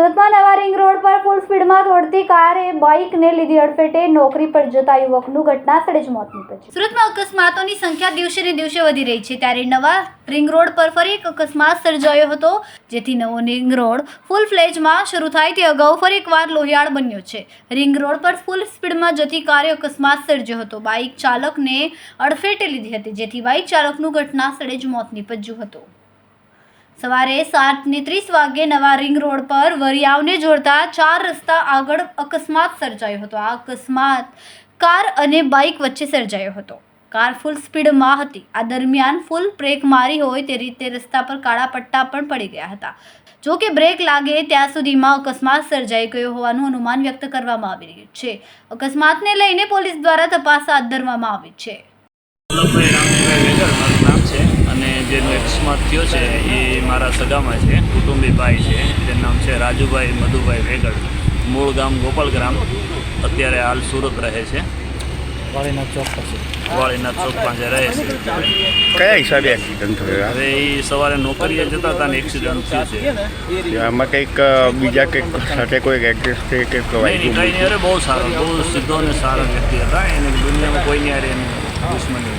સુરતમાં નવા ring road પર ફૂલ સ્પીડમાં દોડતી કારે બાઇકને લીધી અડફેટે. નોકરી પર જતા યુવકનું ઘટના સ્થળે જ મોત નીપજ્યું. સુરતમાં અકસ્માતોની સંખ્યા દિવસે ને દિવસે વધી રહી છે. ત્યારે નવા રિંગ રોડ પર ફરી એક અકસ્માત સર્જાયો હતો, જેથી નવો રિંગ રોડ ફૂલ ફ્લેજમાં શરૂ થાય તે અગાઉ ફરી એકવાર લોહિયાળ બન્યો છે. રિંગ રોડ પર ફૂલ સ્પીડમાં જતી કારે અકસ્માત સર્જ્યો હતો. બાઇક ચાલકને અડફેટે લીધી હતી, જેથી બાઇક ચાલકનું ઘટના સ્થળે જ મોત નીપજ્યું હતું. સવારે સાત ને ત્રીસ વાગ્યે નવા રિંગ રોડ પર વરિયાવને જોડતા ચાર રસ્તા આગળ અકસ્માત સર્જાયો હતો. આ અકસ્માત કાર અને બાઇક વચ્ચે સર્જાયો હતો. કાર ફૂલ સ્પીડમાં હતી. આ દરમિયાન ફૂલ બ્રેક મારી હોય તે રીતે રસ્તા પર કાળા પટ્ટા પણ પડી ગયા હતા. જો કે બ્રેક લાગે ત્યાં સુધીમાં અકસ્માત સર્જાઈ ગયો હોવાનું અનુમાન વ્યક્ત કરવામાં આવી રહ્યું છે. અકસ્માતને લઈને પોલીસ દ્વારા તપાસ હાથ ધરવામાં આવી છે વલ્લભભાઈ રામજીભાઈ વેગર મારું નામ છે અને જેનો અકસ્માત થયો છે એ મારા સગામાં છે કુટુંબી ભાઈ છે તેનું નામ છે રાજુભાઈ મધુભાઈ વેગડ મૂળ ગામ ગોપાલગ્રામ. અત્યારે હાલ સુરત રહે છે. વાળીના ચોક પાસે. વાળીના ચોક પાસે રહે છે. કયા હિસાબે એક્સિડન્ટ થયો હવે એ સવારે નોકરીએ જતા હતા ને એક્સિડન્ટ થયું છે. આમાં કંઈક બીજા કંઈક સાથે કોઈ કે અરે બહુ સારો બહુ સીધો અને સારો વ્યક્તિ હતા. એને દુનિયામાં કોઈની હારે એની દુશ્મની.